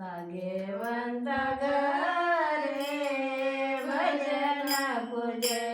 ಭಗವಂತಗರೇ ಭಜನ ಪೂಜೆ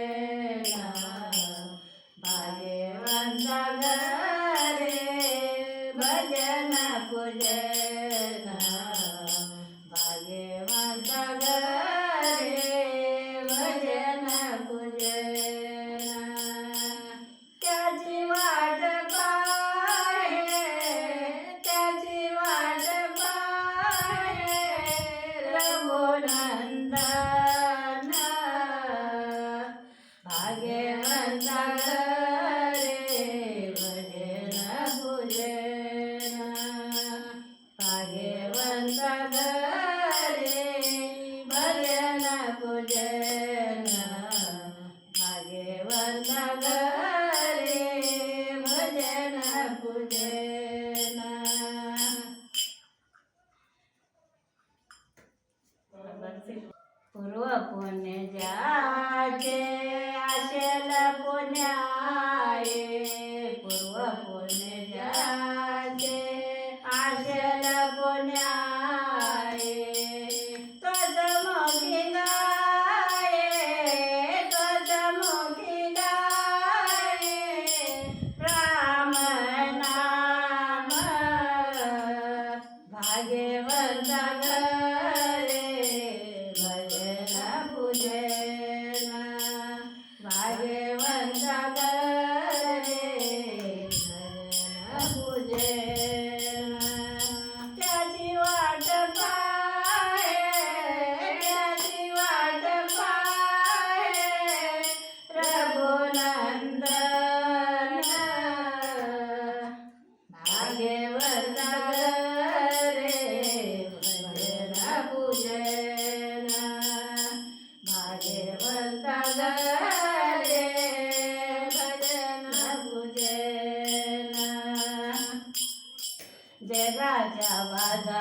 रे भजन पूजन. पूर्व पुण्य जाचे आशेल पुण्याये. Yeah. ರಾಜ ಬಾಜಾ